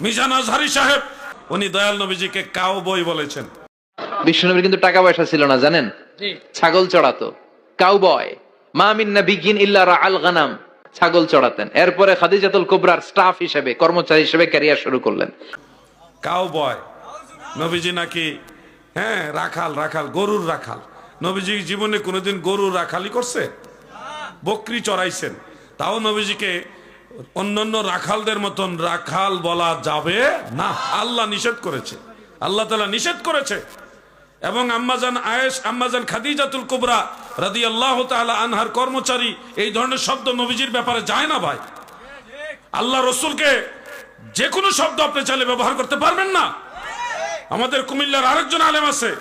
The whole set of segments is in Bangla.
মিজান আজহারি সাহেব উনি দয়াল নবীজিকে কাউ বই বলেছেন। বিষ্ণুনবীর কিন্তু টাকা পয়সা ছিল না জানেন? ছাগল চড়াতো। কাউবয় মা মিন নাবিয়িন ইল্লা রাআল গানাম। ছাগল চড়াতেন। এরপরে খাদিজাতুল কুবরার স্টাফ হিসেবে কর্মচারী হিসেবে ক্যারিয়ার শুরু করলেন। Cowboy. নবীজি নাকি হ্যাঁ রাখাল রাখাল গরুর রাখাল। নবীজি জীবনে কোনোদিন গরুর রাখালি করছে? বকরি চড়াইছেন। তাও নবীজিকে অন্যান্য রাখালদের মতন রাখাল বলা যাবে না। আল্লাহ নিষেধ করেছে। আল্লাহ তালা নিষেধ করেছে। এবং আম্মাজান আয়েশ, আম্মাজান খাদিজাতুল কুবরা রাদি আল্লাহ তাআলা আনহার কর্মচারী, এই ধরনের শব্দ নবীজির ব্যাপারে যায় না ভাই। আল্লাহ রসুলকে যে কোনো শব্দ আপনি চাইলে ব্যবহার করতে পারবেন না। আমাদের কুমিল্লার আরেকজন আলেম আছে,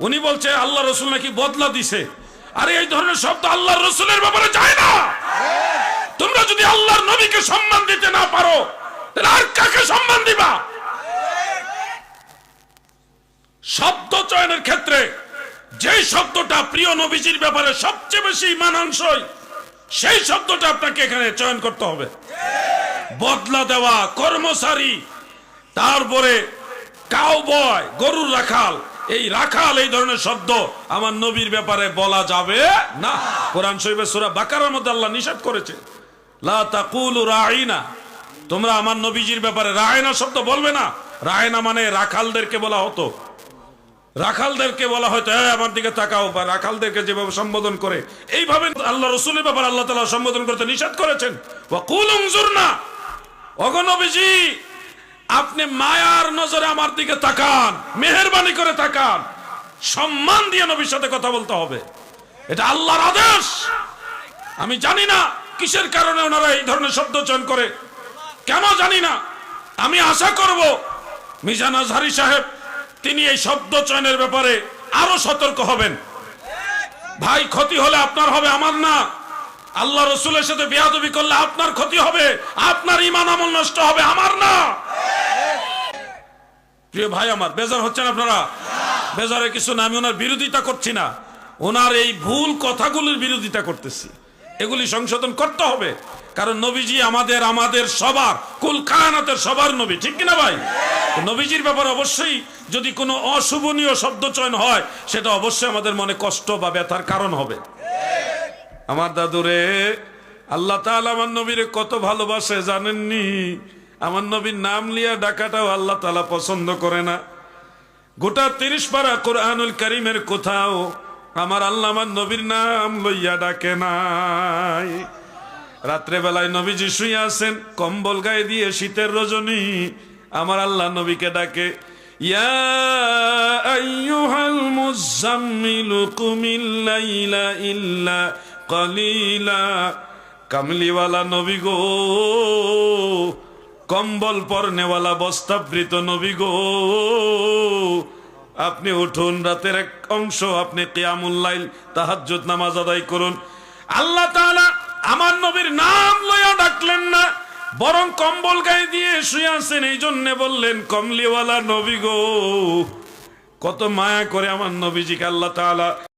উনি বলছে, আল্লাহ রসুল নাকি বদলা দিছে। আরে, এই ধরনের শব্দ আল্লাহ রসুলের ব্যাপারে যায় না। তোমরা যদি আল্লাহর নবীকে সম্মান দিতে না পারো, তাহলে আর কাকে সম্মান দিবা? শব্দ চয়নের ক্ষেত্রে যে শব্দটা প্রিয় নবীজির ব্যাপারে সবচেয়ে বেশি মানানসই, সেই শব্দটা আপনাকে এখানে চয়ন করতে হবে। বদলা দেওয়া, কর্মচারী, তারপরে কাউবয় গরুর রাখাল, এই রাখাল, এই ধরনের শব্দ আমার নবীর ব্যাপারে বলা যাবে না। কোরআন শরীফের সূরা বাকারার মধ্যে আল্লাহ নিষেধ করেছে। লা তোমরা আমার নবীজির ব্যাপারে রায়না শব্দ বলবে না। রায়না মানে রাখালদেরকে বলা হতো। রাখালদেরকে বলা হয়তো "এই, আমার দিকে তাকাও বা রাখালদেরকে যেভাবে সম্বোধন করে। এইভাবে আল্লাহ রসুলের ব্যাপারে আল্লাহ তালা সম্বোধন করতে নিষেধ করেছেন। না অগনবীজি আপনি মায়ার নজরে আমার দিকে তাকান মেহরবানি করে তাকান। সম্মান দিয়ে নবীর সাথে কথা বলতে হবে। এটা আল্লাহর আদেশ। আমি জানি না কিসের কারণে ওনারা এই ধরনের শব্দ চয়ন করে? কেন জানি না। আমি আশা করব, মিজান আজহারি সাহেব, তিনি এই শব্দ চয়নের ব্যাপারে আরও সতর্ক হবেন। ভাই, ক্ষতি হলে আপনার হবে, আমার না। আল্লাহ রসুলের সাথে বেয়াদবি করলে আপনার ক্ষতি হবে, আপনার ইমান আমল নষ্ট হবে, আমার না। প্রিয় ভাই আমার, বেজার হচ্ছেন আপনারা? বেজারে কিছু না, আমি ওনার বিরোধিতা করছি না। ওনার এই ভুল কথাগুলির বিরোধিতা করতেছি। এগুলি সংশোধন করতে হবে। কারণ নবীজি আমাদের আমাদের সবার, কুল কায়নাতের সবার নবী, ঠিক কিনা ভাই? নবীজির ব্যাপারে অবশ্যই যদি কোনো অশুভনীয় শব্দ চয়ন হয়, সেটা অবশ্যই আমাদের মনে কষ্ট বা ব্যথার কারণ হবে। আমার দাদুরে, আল্লাহ তাআলা আমার নবীরে কত ভালোবাসে জানেননি? আমার নবীর নাম লিয়া ডাকাটাও আল্লাহ তাআলা পছন্দ করে না। গোটা তিরিশ পারা কোরআনুল করিমের কোথাও আমার আল্লাহ আমার নবীর নাম লইয়া ডাকে নাই। রাত্রে বেলায় নবীজি শুয়ে আছেন, কম্বল গায়ে দিয়ে শীতের রজনী। আমার আল্লাহ নবীকে ডাকে লাইলা কলিলা। কামলিওয়ালা নবী গো, কম্বল পরনেওয়ালা বস্তাবৃত নবী গো আপনি উঠুন, রাতের এক অংশ আপনি কিয়ামুল্লাইল তাহাজ্জুদ নামাজ আদায় করুন। আল্লাহ তাআলা আমার নবীর নাম লইয়া ডাকলেন না, বরং কম্বল গায়ে দিয়ে শুয়ে আছেন এই জন্যে বললেন, কমলিওয়ালা নবী গো, কত মায়া করে আমার নবীজিকে আল্লাহ তাআলা